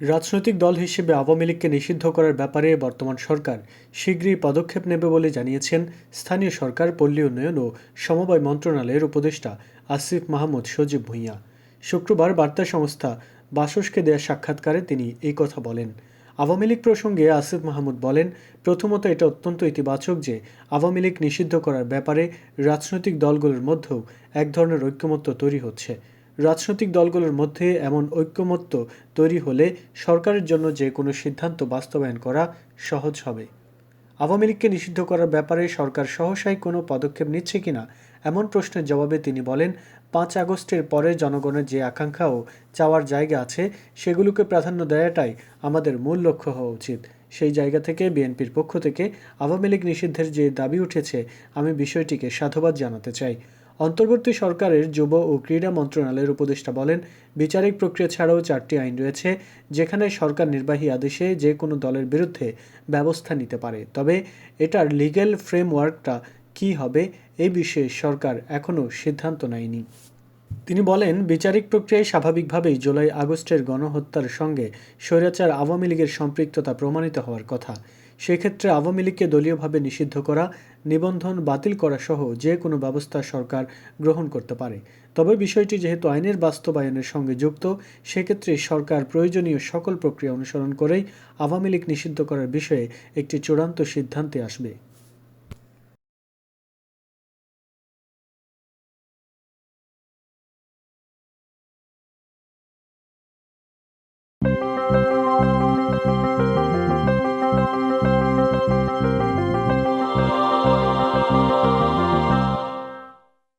রাজনৈতিক দল হিসেবে আওয়ামী লীগকে নিষিদ্ধ করার ব্যাপারে বর্তমান সরকার শীঘ্রই পদক্ষেপ নেবে বলে জানিয়েছেন স্থানীয় সরকার, পল্লী উন্নয়ন ও সমবায় মন্ত্রণালয়ের উপদেষ্টা আসিফ মাহমুদ সজীব ভূঁইয়া। শুক্রবার বার্তা সংস্থা বাসসকে দেয়া সাক্ষাৎকারে তিনি এই কথা বলেন। আওয়ামী লীগ প্রসঙ্গে আসিফ মাহমুদ বলেন, প্রথমত এটা অত্যন্ত ইতিবাচক যে আওয়ামী লীগ নিষিদ্ধ করার ব্যাপারে রাজনৈতিক দলগুলোর মধ্যেও এক ধরনের ঐক্যমত্য তৈরি হচ্ছে। রাজনৈতিক দলগুলোর মধ্যে এমন ঐক্যমত্য তৈরি হলে সরকারের জন্য যে কোনো সিদ্ধান্ত বাস্তবায়ন করা সহজ হবে। আওয়ামী লীগকে নিষিদ্ধ করার ব্যাপারে সরকার সহসাই কোনো পদক্ষেপ নিচ্ছে কিনা, এমন প্রশ্নের জবাবে তিনি বলেন, পাঁচ আগস্টের পরে জনগণের যে আকাঙ্ক্ষা ও চাওয়ার জায়গা আছে, সেগুলোকে প্রাধান্য দেওয়াটাই আমাদের মূল লক্ষ্য হওয়া উচিত। সেই জায়গা থেকে বিএনপির পক্ষ থেকে আওয়ামী লীগ নিষিদ্ধের যে দাবি উঠেছে, আমি বিষয়টিকে সাধুবাদ জানাতে চাই। অন্তর্বর্তী সরকারের যুব ও ক্রীড়া মন্ত্রণালয়ের উপদেষ্টা বলেন, বিচারিক প্রক্রিয়া ছাড়াও চারটি আইন রয়েছে যেখানে সরকার নির্বাহী আদেশে যে কোনো দলের বিরুদ্ধে ব্যবস্থা নিতে পারে। তবে এটার লিগ্যাল ফ্রেমওয়ার্কটা কী হবে এই বিষয়ে সরকার এখনও সিদ্ধান্ত নেয়নি। তিনি বলেন, বিচারিক প্রক্রিয়ায় স্বাভাবিকভাবেই জুলাই আগস্টের গণহত্যার সঙ্গে স্বৈরাচার আওয়ামী লীগের সম্পৃক্ততা প্রমাণিত হওয়ার কথা। সেক্ষেত্রে আওয়ামী লীগকে দলীয়ভাবে নিষিদ্ধ করা, নিবন্ধন বাতিল করা সহ যে কোনো ব্যবস্থা সরকার গ্রহণ করতে পারে। তবে বিষয়টি যেহেতু আইনের বাস্তবায়নের সঙ্গে যুক্ত, সেক্ষেত্রে সরকার প্রয়োজনীয় সকল প্রক্রিয়া অনুসরণ করেই আওয়ামী লীগ নিষিদ্ধ করার বিষয়ে একটি চূড়ান্ত সিদ্ধান্তে আসবে। you